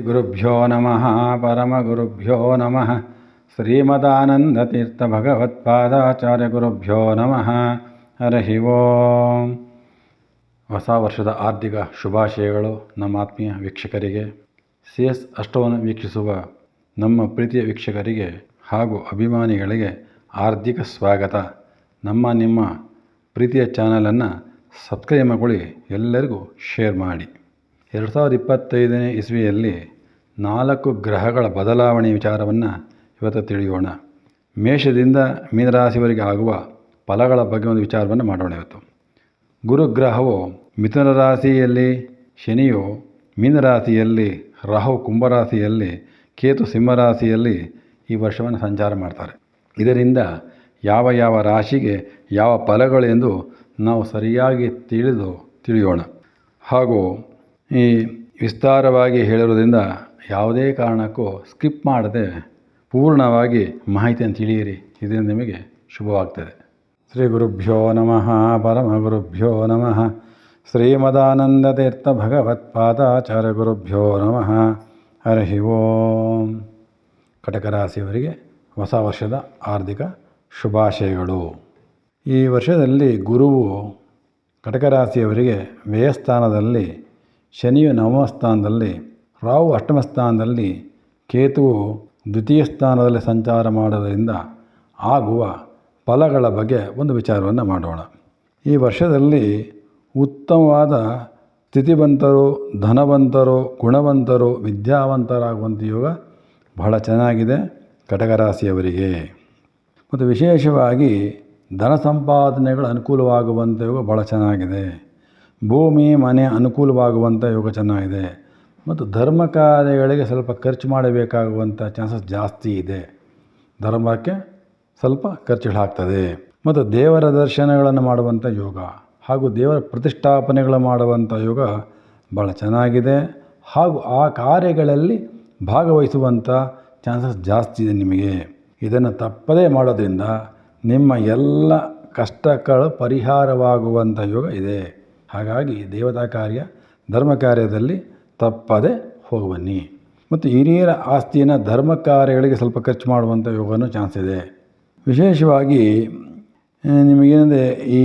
ಗುರುಭ್ಯೋ ನಮಃ ಪರಮಗುರುಭ್ಯೋ ನಮಃ ಶ್ರೀಮದಾನಂದತೀರ್ಥಭಗವತ್ಪಾದಾಚಾರ್ಯಗುರುಭ್ಯೋ ಭಗವತ್ಪಾದಾಚಾರ್ಯ ಗುರುಭ್ಯೋ ನಮಃ ಹರಿ ಓಂ ಹೊಸ ವರ್ಷದ ಆರ್ಥಿಕ ಶುಭಾಶಯಗಳು ನಮ್ಮ ಆತ್ಮೀಯ ವೀಕ್ಷಕರಿಗೆ. ಸಿ ಎಸ್ ಅಷ್ಟವನ್ನು ವೀಕ್ಷಿಸುವ ನಮ್ಮ ಪ್ರೀತಿಯ ವೀಕ್ಷಕರಿಗೆ ಹಾಗೂ ಅಭಿಮಾನಿಗಳಿಗೆ ಆರ್ಥಿಕ ಸ್ವಾಗತ. ನಮ್ಮ, ನಿಮ್ಮ ಪ್ರೀತಿಯ ಚಾನಲನ್ನು ಸಬ್ಸ್ಕ್ರೈಬ್ ಮಾಡಿಕೊಳ್ಳಿ, ಎಲ್ಲರಿಗೂ ಶೇರ್ ಮಾಡಿ. ಎರಡು ಸಾವಿರದ ಇಪ್ಪತ್ತೈದನೇ ಇಸ್ವಿಯಲ್ಲಿ ನಾಲ್ಕು ಗ್ರಹಗಳ ಬದಲಾವಣೆ ವಿಚಾರವನ್ನು ಇವತ್ತು ತಿಳಿಯೋಣ. ಮೇಷದಿಂದ ಮೀನರಾಶಿವರೆಗೆ ಆಗುವ ಫಲಗಳ ಬಗ್ಗೆ ಒಂದು ವಿಚಾರವನ್ನು ಮಾಡೋಣ ಇವತ್ತು. ಗುರುಗ್ರಹವು ಮಿಥುನ ರಾಶಿಯಲ್ಲಿ, ಶನಿಯು ಮೀನರಾಶಿಯಲ್ಲಿ ರಾಹು ಕುಂಭರಾಶಿಯಲ್ಲಿ ಕೇತು ಸಿಂಹರಾಶಿಯಲ್ಲಿ ಈ ವರ್ಷವನ್ನು ಸಂಚಾರ ಮಾಡ್ತಾರೆ. ಇದರಿಂದ ಯಾವ ಯಾವ ರಾಶಿಗೆ ಯಾವ ಫಲಗಳು ಎಂದು ನಾವು ಸರಿಯಾಗಿ ತಿಳಿದು ತಿಳಿಯೋಣ. ಹಾಗೂ ಈ ವಿಸ್ತಾರವಾಗಿ ಹೇಳಿರೋದ್ರಿಂದ ಯಾವುದೇ ಕಾರಣಕ್ಕೂ ಸ್ಕಿಪ್ ಮಾಡದೆ ಪೂರ್ಣವಾಗಿ ಮಾಹಿತಿಯನ್ನು ತಿಳಿಯಿರಿ. ಇದರಿಂದ ನಿಮಗೆ ಶುಭವಾಗ್ತದೆ. ಶ್ರೀ ಗುರುಭ್ಯೋ ನಮಃ. ಪರಮ ಗುರುಭ್ಯೋ ನಮಃ. ಶ್ರೀಮದಾನಂದತೀರ್ಥ ಭಗವತ್ಪಾದಾಚಾರ್ಯ ಗುರುಭ್ಯೋ ನಮಃ. ಹರಿ ಓಂ. ಕಟಕರಾಶಿಯವರಿಗೆ ಹೊಸ ವರ್ಷದ ಆರ್ಥಿಕ ಶುಭಾಶಯಗಳು. ಈ ವರ್ಷದಲ್ಲಿ ಗುರುವು ಕಟಕರಾಶಿಯವರಿಗೆ ವ್ಯಯಸ್ಥಾನದಲ್ಲಿ ಶನಿಯು ನವಮ ಸ್ಥಾನದಲ್ಲಿ, ರಾಹು ಅಷ್ಟಮ ಸ್ಥಾನದಲ್ಲಿ, ಕೇತುವು ದ್ವಿತೀಯ ಸ್ಥಾನದಲ್ಲಿ ಸಂಚಾರ ಮಾಡೋದರಿಂದ ಆಗುವ ಫಲಗಳ ಬಗ್ಗೆ ಒಂದು ವಿಚಾರವನ್ನು ಮಾಡೋಣ. ಈ ವರ್ಷದಲ್ಲಿ ಉತ್ತಮವಾದ ಸ್ಥಿತಿವಂತರು, ಧನವಂತರು, ಗುಣವಂತರು ವಿದ್ಯಾವಂತರಾಗುವಂಥ ಯೋಗ ಬಹಳ ಚೆನ್ನಾಗಿದೆ ಕಟಕರಾಶಿಯವರಿಗೆ. ಮತ್ತು ವಿಶೇಷವಾಗಿ ಧನ ಸಂಪಾದನೆಗಳು ಅನುಕೂಲವಾಗುವಂಥ ಯೋಗ ಭಾಳ ಚೆನ್ನಾಗಿದೆ. ಭೂಮಿ, ಮನೆ ಅನುಕೂಲವಾಗುವಂಥ ಯೋಗ ಚೆನ್ನಾಗಿದೆ ಮತ್ತು ಧರ್ಮ ಕಾರ್ಯಗಳಿಗೆ ಸ್ವಲ್ಪ ಖರ್ಚು ಮಾಡಬೇಕಾಗುವಂಥ ಚಾನ್ಸಸ್ ಜಾಸ್ತಿ ಇದೆ. ಧರ್ಮಕ್ಕೆ ಸ್ವಲ್ಪ ಖರ್ಚುಗಳಾಗ್ತದೆ. ಮತ್ತು ದೇವರ ದರ್ಶನಗಳನ್ನು ಮಾಡುವಂಥ ಯೋಗ ಹಾಗೂ ದೇವರ ಪ್ರತಿಷ್ಠಾಪನೆಗಳು ಮಾಡುವಂಥ ಯೋಗ ಭಾಳ ಚೆನ್ನಾಗಿದೆ. ಹಾಗೂ ಆ ಕಾರ್ಯಗಳಲ್ಲಿ ಭಾಗವಹಿಸುವಂಥ ಚಾನ್ಸಸ್ ಜಾಸ್ತಿ ಇದೆ ನಿಮಗೆ. ಇದನ್ನು ತಪ್ಪದೇ ಮಾಡೋದ್ರಿಂದ ನಿಮ್ಮ ಎಲ್ಲ ಕಷ್ಟಗಳು ಪರಿಹಾರವಾಗುವಂಥ ಯೋಗ ಇದೆ. ಹಾಗಾಗಿ ದೇವತಾ ಕಾರ್ಯ ಧರ್ಮ ಕಾರ್ಯದಲ್ಲಿ ತಪ್ಪದೆ ಹೋಗುವನ್ನಿ ಮತ್ತು ಹಿರಿಯರ ಆಸ್ತಿಯನ್ನು ಧರ್ಮ ಕಾರ್ಯಗಳಿಗೆ ಸ್ವಲ್ಪ ಖರ್ಚು ಮಾಡುವಂಥ ಯೋಗನೂ ಚಾನ್ಸ್ ಇದೆ. ವಿಶೇಷವಾಗಿ ನಿಮಗೇನೆಂದರೆ ಈ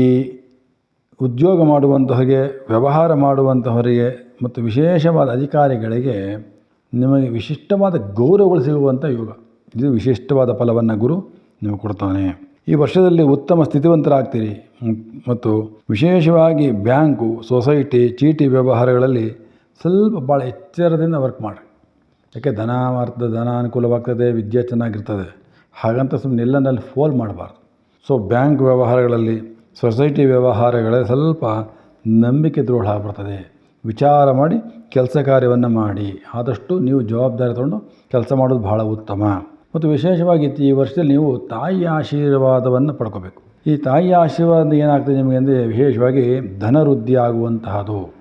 ಉದ್ಯೋಗ ಮಾಡುವಂತಹವರಿಗೆ, ವ್ಯವಹಾರ ಮಾಡುವಂತಹವರಿಗೆ ಮತ್ತು ವಿಶೇಷವಾದ ಅಧಿಕಾರಿಗಳಿಗೆ ನಿಮಗೆ ವಿಶಿಷ್ಟವಾದ ಗೌರವಗಳು ಸಿಗುವಂಥ ಯೋಗ. ಇದು ವಿಶಿಷ್ಟವಾದ ಫಲವನ್ನು ಗುರು ನಿಮಗೆ ಕೊಡ್ತಾನೆ. ಈ ವರ್ಷದಲ್ಲಿ ಉತ್ತಮ ಸ್ಥಿತಿವಂತರಾಗ್ತೀರಿ. ಮತ್ತು ವಿಶೇಷವಾಗಿ ಬ್ಯಾಂಕು, ಸೊಸೈಟಿ, ಚೀಟಿ ವ್ಯವಹಾರಗಳಲ್ಲಿ ಸ್ವಲ್ಪ ಭಾಳ ಎಚ್ಚರದಿಂದ ವರ್ಕ್ ಮಾಡಿ ಯಾಕೆ ಧನ ಅರ್ಥ ಧನ ಅನುಕೂಲವಾಗ್ತದೆ, ವಿದ್ಯೆ ಚೆನ್ನಾಗಿರ್ತದೆ. ಹಾಗಂತ ಸುಮ್ಮನೆ ಎಲ್ಲನಲ್ಲಿ ಫೋಲ್ ಮಾಡಬಾರ್ದು. ಸೊ, ಬ್ಯಾಂಕ್ ವ್ಯವಹಾರಗಳಲ್ಲಿ, ಸೊಸೈಟಿ ವ್ಯವಹಾರಗಳಲ್ಲಿ ಸ್ವಲ್ಪ ನಂಬಿಕೆ ದೃಢ ಆಗ್ಬರ್ತದೆ ವಿಚಾರ ಮಾಡಿ, ಕೆಲಸ ಕಾರ್ಯವನ್ನು ಮಾಡಿ. ಆದಷ್ಟು ನೀವು ಜವಾಬ್ದಾರಿ ತಗೊಂಡು ಕೆಲಸ ಮಾಡೋದು ಭಾಳ ಉತ್ತಮ. ಮತ್ತು ವಿಶೇಷವಾಗಿ ಈ ವರ್ಷದಲ್ಲಿ ನೀವು ತಾಯಿಯ ಆಶೀರ್ವಾದವನ್ನು ಪಡ್ಕೋಬೇಕು. ಈ ತಾಯಿಯ ಆಶೀರ್ವಾದ ಏನಾಗ್ತದೆ ನಿಮಗೆ ಅಂದರೆ ವಿಶೇಷವಾಗಿ ಧನವೃದ್ಧಿ ಆಗುವಂತಹದ್ದು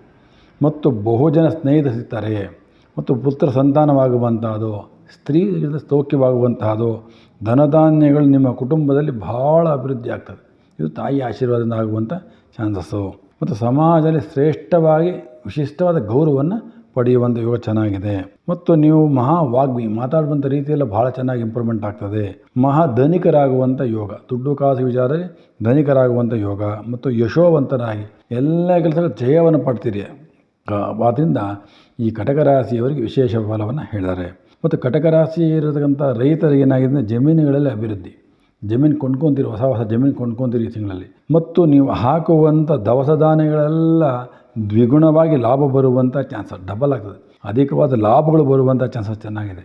ಮತ್ತು ಬಹುಜನ ಸ್ನೇಹಿತ ಸಿಗ್ತಾರೆ ಮತ್ತು ಪುತ್ರ ಸಂತಾನವಾಗುವಂತಹದ್ದು ಸ್ತ್ರೀ ಸೌಖ್ಯವಾಗುವಂತಹದ್ದು ಧನಧಾನ್ಯಗಳು ನಿಮ್ಮ ಕುಟುಂಬದಲ್ಲಿ ಭಾಳ ಅಭಿವೃದ್ಧಿ ಆಗ್ತದೆ. ಇದು ತಾಯಿ ಆಶೀರ್ವಾದದಿಂದ ಆಗುವಂಥ ಚಾನ್ಸಸ್ಸು. ಮತ್ತು ಸಮಾಜದಲ್ಲಿ ಶ್ರೇಷ್ಠವಾಗಿ ವಿಶಿಷ್ಟವಾದ ಗೌರವವನ್ನು ಪಡೆಯುವಂಥ ಯೋಗ ಚೆನ್ನಾಗಿದೆ. ಮತ್ತು ನೀವು ಮಹಾ ವಾಗ್ಮಿ ಮಾತಾಡುವಂಥ ರೀತಿಯೆಲ್ಲ ಭಾಳ ಚೆನ್ನಾಗಿ ಇಂಪ್ರೂವ್ಮೆಂಟ್ ಆಗ್ತದೆ. ಮಹಾ ಧನಿಕರಾಗುವಂಥ ಯೋಗ, ದುಡ್ಡು ಕಾಸು ವಿಚಾರ ಧನಿಕರಾಗುವಂಥ ಯೋಗ ಮತ್ತು ಯಶೋವಂತರಾಗಿ ಎಲ್ಲ ಕೆಲಸಗಳು ಜಯವನ್ನು ಪಡ್ತೀರಿ. ಆದ್ದರಿಂದ ಈ ಕಟಕ ರಾಶಿಯವರಿಗೆ ವಿಶೇಷ ಫಲವನ್ನು ಹೇಳಿದ್ದಾರೆ. ಮತ್ತು ಕಟಕ ರಾಶಿ ಇರತಕ್ಕಂಥ ರೈತರಿಗೆ ಏನಾಗಿದೆ? ಜಮೀನುಗಳಲ್ಲಿ ಅಭಿವೃದ್ಧಿ. ಜಮೀನು ಕೊಂಡ್ಕೊತೀರಿ, ಹೊಸ ಹೊಸ ಜಮೀನು ಕೊಂಡ್ಕೊತೀರಿ ಈ ತಿಂಗಳಲ್ಲಿ. ಮತ್ತು ನೀವು ಹಾಕುವಂಥ ದವಸ ಧಾನ್ಯಗಳೆಲ್ಲ ದ್ವಿಗುಣವಾಗಿ ಲಾಭ ಬರುವಂಥ ಚಾನ್ಸ್ ಡಬಲ್ ಆಗ್ತದೆ. ಅಧಿಕವಾದ ಲಾಭಗಳು ಬರುವಂಥ ಚಾನ್ಸಸ್ ಚೆನ್ನಾಗಿದೆ.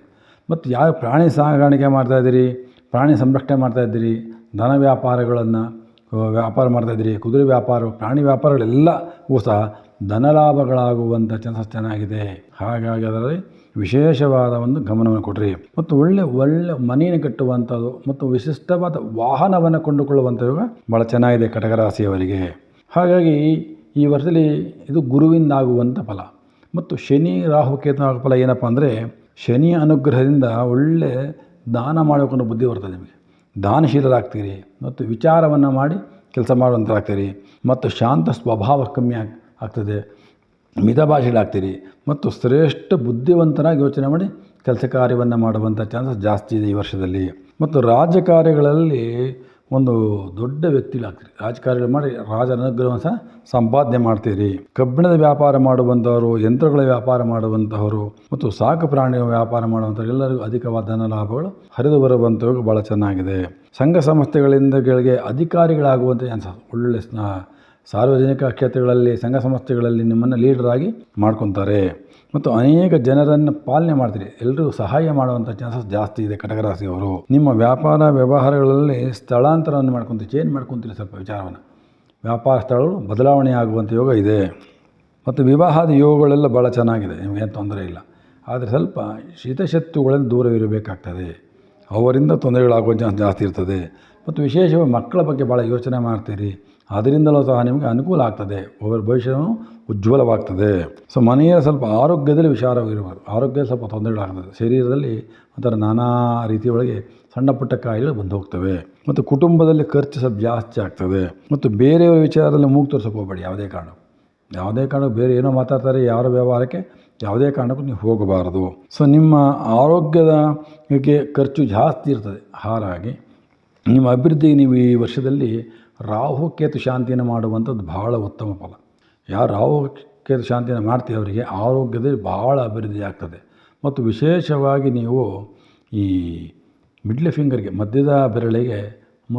ಮತ್ತು ಯಾವ ಪ್ರಾಣಿ ಸಾಗಾಣಿಕೆ ಮಾಡ್ತಾಯಿದ್ದೀರಿ ಪ್ರಾಣಿ ಸಂರಕ್ಷಣೆ ಮಾಡ್ತಾಯಿದ್ದೀರಿ ಧನ ವ್ಯಾಪಾರಗಳನ್ನು ವ್ಯಾಪಾರ ಮಾಡ್ತಾಯಿದ್ದೀರಿ ಕುದುರೆ ವ್ಯಾಪಾರ, ಪ್ರಾಣಿ ವ್ಯಾಪಾರಗಳೆಲ್ಲವೂ ಸಹ ಧನಲಾಭಗಳಾಗುವಂಥ ಚಾನ್ಸಸ್ ಚೆನ್ನಾಗಿದೆ. ಹಾಗಾಗಿ ಅದರಲ್ಲಿ ವಿಶೇಷವಾದ ಒಂದು ಗಮನವನ್ನು ಕೊಡ್ರಿ. ಮತ್ತು ಒಳ್ಳೆ ಒಳ್ಳೆ ಮನೆಯನ್ನು ಕಟ್ಟುವಂಥದ್ದು ಮತ್ತು ವಿಶಿಷ್ಟವಾದ ವಾಹನವನ್ನು ಕೊಂಡುಕೊಳ್ಳುವಂಥ ಭಾಳ ಚೆನ್ನಾಗಿದೆ ಕಟಕರಾಶಿಯವರಿಗೆ. ಹಾಗಾಗಿ ಈ ವರ್ಷದಲ್ಲಿ ಇದು ಗುರುವಿಂದಾಗುವಂಥ ಫಲ. ಮತ್ತು ಶನಿ ರಾಹು ಕೇತನ ಫಲ ಏನಪ್ಪ ಅಂದರೆ ಶನಿಯ ಅನುಗ್ರಹದಿಂದ ಒಳ್ಳೆ ದಾನ ಮಾಡಬೇಕನ್ನೋ ಬುದ್ಧಿ ಬರ್ತದೆ ನಿಮಗೆ. ದಾನಶೀಲರಾಗ್ತೀರಿ ಮತ್ತು ವಿಚಾರವನ್ನು ಮಾಡಿ ಕೆಲಸ ಮಾಡುವಂಥರಾಗ್ತೀರಿ ಮತ್ತು ಶಾಂತ ಸ್ವಭಾವ ಕಮ್ಮಿ ಆಗಿ, ಆಗ್ತದೆ. ಮಿತಭಾಷಿಗಳಾಗ್ತೀರಿ. ಮತ್ತು ಶ್ರೇಷ್ಠ ಬುದ್ಧಿವಂತನಾಗಿ ಯೋಚನೆ ಮಾಡಿ ಕೆಲಸ ಕಾರ್ಯವನ್ನು ಮಾಡುವಂಥ ಚಾನ್ಸಸ್ ಜಾಸ್ತಿ ಇದೆ ಈ ವರ್ಷದಲ್ಲಿ. ಮತ್ತು ರಾಜಕಾರ್ಯಗಳಲ್ಲಿ ಒಂದು ದೊಡ್ಡ ವ್ಯಕ್ತಿಗಳಾಗ್ತೀರಿ ರಾಜಕಾರ್ಯ ಮಾಡಿ ರಾಜನ ಅನುಗ್ರಹವನ್ನು ಸಹ ಸಂಪಾದನೆ ಮಾಡ್ತೀರಿ. ಕಬ್ಬಿಣದ ವ್ಯಾಪಾರ ಮಾಡುವಂಥವರು ಯಂತ್ರಗಳ ವ್ಯಾಪಾರ ಮಾಡುವಂಥವರು ಮತ್ತು ಸಾಕು ಪ್ರಾಣಿಗಳ ವ್ಯಾಪಾರ ಮಾಡುವಂಥವ್ರು ಎಲ್ಲರಿಗೂ ಅಧಿಕವಾದ ಧನ ಲಾಭಗಳು ಹರಿದು ಬರುವಂಥವು ಭಾಳ ಚೆನ್ನಾಗಿದೆ. ಸಂಘ ಸಂಸ್ಥೆಗಳಿಂದಗಳಿಗೆ ಅಧಿಕಾರಿಗಳಾಗುವಂಥ ಒಳ್ಳೆಯ ಒಳ್ಳೆ ಸ್ನ ಸಾರ್ವಜನಿಕ ಕ್ಷೇತ್ರಗಳಲ್ಲಿ, ಸಂಘ ಸಂಸ್ಥೆಗಳಲ್ಲಿ ನಿಮ್ಮನ್ನು ಆಗಿ ಮಾಡ್ಕೊತಾರೆ. ಮತ್ತು ಅನೇಕ ಜನರನ್ನು ಪಾಲನೆ ಮಾಡ್ತೀರಿ. ಎಲ್ಲರೂ ಸಹಾಯ ಮಾಡುವಂಥ ಚಾನ್ಸಸ್ ಜಾಸ್ತಿ ಇದೆ ಕಟಕರಾಶಿಯವರು ನಿಮ್ಮ ವ್ಯಾಪಾರ ವ್ಯವಹಾರಗಳಲ್ಲಿ ಸ್ಥಳಾಂತರವನ್ನು ಮಾಡ್ಕೊತೀರಿ. ಚೇಂಜ್ ಮಾಡ್ಕೊತೀರಿ ಸ್ವಲ್ಪ ವಿಚಾರವನ್ನು. ವ್ಯಾಪಾರ ಸ್ಥಳಗಳು ಬದಲಾವಣೆ ಆಗುವಂಥ ಯೋಗ ಇದೆ. ಮತ್ತು ವಿವಾಹದ ಯೋಗಗಳೆಲ್ಲ ಭಾಳ ಚೆನ್ನಾಗಿದೆ. ನಿಮಗೇನು ತೊಂದರೆ ಇಲ್ಲ. ಆದರೆ ಸ್ವಲ್ಪ ಶೀತಶತ್ರುಗಳಿಂದ ದೂರವಿರಬೇಕಾಗ್ತದೆ. ಅವರಿಂದ ತೊಂದರೆಗಳಾಗುವ ಚಾನ್ಸ್ ಜಾಸ್ತಿ ಇರ್ತದೆ. ಮತ್ತು ವಿಶೇಷವಾಗಿ ಮಕ್ಕಳ ಬಗ್ಗೆ ಭಾಳ ಯೋಚನೆ ಮಾಡ್ತೀರಿ. ಅದರಿಂದಲೂ ಸಹ ನಿಮಗೆ ಅನುಕೂಲ ಆಗ್ತದೆ. ಭವಿಷ್ಯವು ಉಜ್ವಲವಾಗ್ತದೆ. ಸೊ ಮನೆಯ ಸ್ವಲ್ಪ ಆರೋಗ್ಯದಲ್ಲಿ ವಿಚಾರವಿರಬಾರ್ದು ಆರೋಗ್ಯ ಸ್ವಲ್ಪ ತೊಂದರೆಗಳಾಗ್ತದೆ ಶರೀರದಲ್ಲಿ ಒಂಥರ ನಾನಾ ರೀತಿಯೊಳಗೆ ಸಣ್ಣ ಪುಟ್ಟ ಕಾಯಿಲೆಗಳು ಬಂದು ಹೋಗ್ತವೆ. ಮತ್ತು ಕುಟುಂಬದಲ್ಲಿ ಖರ್ಚು ಸ್ವಲ್ಪ ಜಾಸ್ತಿ ಆಗ್ತದೆ. ಮತ್ತು ಬೇರೆಯವರ ವಿಚಾರದಲ್ಲಿ ಮೂಗು ತೋರ್ಸೋಕೆ ಯಾವುದೇ ಕಾರಣ ಯಾವುದೇ ಕಾರಣಕ್ಕೂ ಬೇರೆ ಏನೋ ಮಾತಾಡ್ತಾರೆ, ಯಾರ ವ್ಯವಹಾರಕ್ಕೆ ಯಾವುದೇ ಕಾರಣಕ್ಕೂ ನೀವು ಹೋಗಬಾರದು. ಸೊ ನಿಮ್ಮ ಆರೋಗ್ಯದ ಖರ್ಚು ಜಾಸ್ತಿ ಇರ್ತದೆ. ಹಾಗಾಗಿ ನಿಮ್ಮ ಅಭಿವೃದ್ಧಿ ನೀವು ಈ ವರ್ಷದಲ್ಲಿ ರಾಹು ಕೇತು ಶಾಂತಿಯನ್ನು ಮಾಡುವಂಥದ್ದು ಭಾಳ ಉತ್ತಮ ಫಲ. ಯಾರು ರಾಹು ಕೇತು ಶಾಂತಿಯನ್ನು ಮಾಡ್ತೀವಿ ಅವರಿಗೆ ಆರೋಗ್ಯದಲ್ಲಿ ಭಾಳ ಅಭಿವೃದ್ಧಿ ಆಗ್ತದೆ. ಮತ್ತು ವಿಶೇಷವಾಗಿ ನೀವು ಈ ಮಿಡ್ಲ್ ಫಿಂಗರ್ಗೆ, ಮಧ್ಯದ ಬೆರಳಿಗೆ, ಮ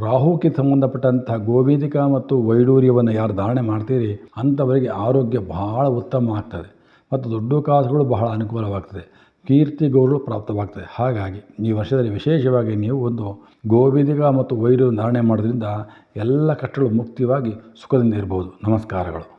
ರಾಹುಕ್ಕೆ ಸಂಬಂಧಪಟ್ಟಂಥ ಗೋವೇದಿಕ ಮತ್ತು ವೈಡೂರ್ಯವನ್ನು ಯಾರು ಧಾರಣೆ ಮಾಡ್ತೀರಿ, ಅಂಥವರಿಗೆ ಆರೋಗ್ಯ ಬಹಳ ಉತ್ತಮ ಆಗ್ತದೆ. ಮತ್ತು ದುಡ್ಡು ಕಾಸುಗಳು ಬಹಳ ಅನುಕೂಲವಾಗ್ತದೆ. ಕೀರ್ತಿ ಗೌರವ ಪ್ರಾಪ್ತವಾಗ್ತದೆ. ಹಾಗಾಗಿ ಈ ವರ್ಷದಲ್ಲಿ ವಿಶೇಷವಾಗಿ ನೀವು ಒಂದು ಗೋವಿಧಿಗಳ ಮತ್ತು ವೈರು ಧಾರಣೆ ಮಾಡೋದ್ರಿಂದ ಎಲ್ಲ ಕಷ್ಟಗಳು ಮುಕ್ತಿವಾಗಿ ಸುಖದಿಂದ ಇರ್ಬೋದು. ನಮಸ್ಕಾರಗಳು.